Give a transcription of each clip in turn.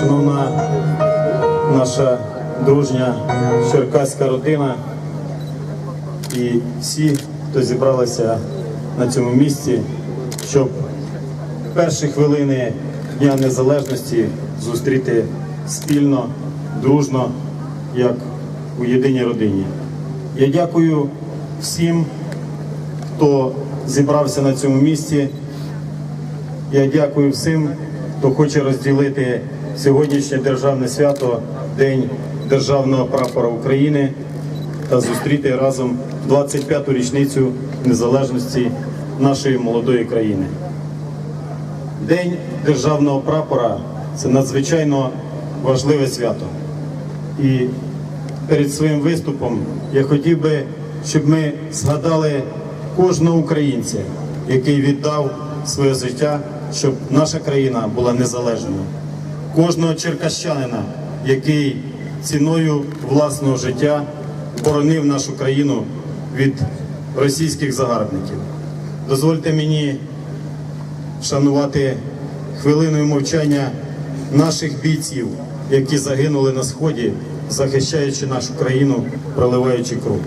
шановна наша дружня черкаська родина і всі, хто зібралися на цьому місці, щоб перші хвилини Дня Незалежності зустріти спільно, дружно, як у єдиній родині. Я дякую всім, хто зібрався на цьому місці. Я дякую всім, хто хоче розділити сьогоднішнє державне свято, День Державного прапора України та зустріти разом 25-ту річницю незалежності нашої молодої країни. День державного прапора це надзвичайно важливе свято. І перед своїм виступом я хотів би, щоб ми згадали кожного українця, який віддав своє життя, щоб наша країна була незалежною. Кожного черкащанина, який ціною власного життя боронив нашу країну від російських загарбників. Дозвольте мені вшанувати хвилиною мовчання наших бійців, які загинули на сході, захищаючи нашу країну, проливаючи кров.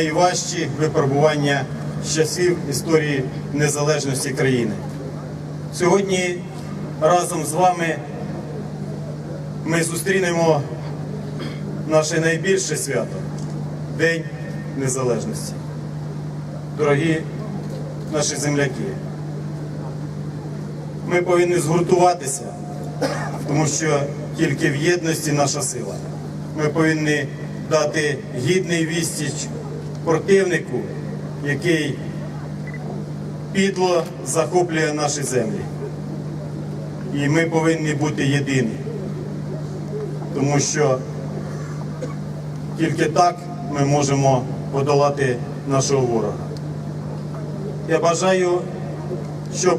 Найважчі випробування з часів історії незалежності країни. Сьогодні разом з вами ми зустрінемо наше найбільше свято День Незалежності. Дорогі наші земляки, ми повинні згуртуватися, тому що тільки в єдності наша сила. Ми повинні дати гідний відсіч противнику, який підло захоплює наші землі. І ми повинні бути єдині, тому що тільки так ми можемо подолати нашого ворога. Я бажаю, щоб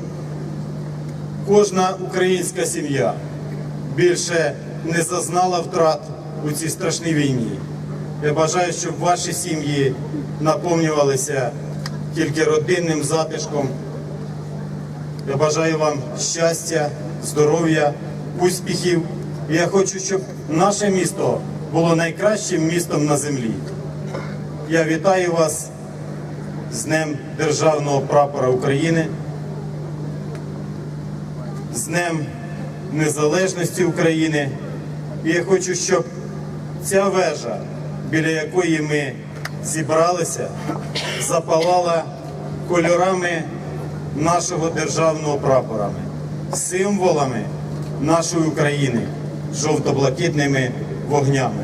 кожна українська сім'я більше не зазнала втрат у цій страшній війні. Я бажаю, щоб ваші сім'ї наповнювалися тільки родинним затишком. Я бажаю вам щастя, здоров'я, успіхів. І я хочу, щоб наше місто було найкращим містом на землі. Я вітаю вас з Днем Державного прапора України, з Днем Незалежності України. І я хочу, щоб ця вежа, біля якої ми зібралися, запалала кольорами нашого державного прапора, символами нашої України, жовто-блакитними вогнями.